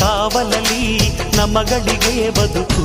ಕಾವಲಲಿ ನಮಗಳಿಗೆ ಬದುಕು.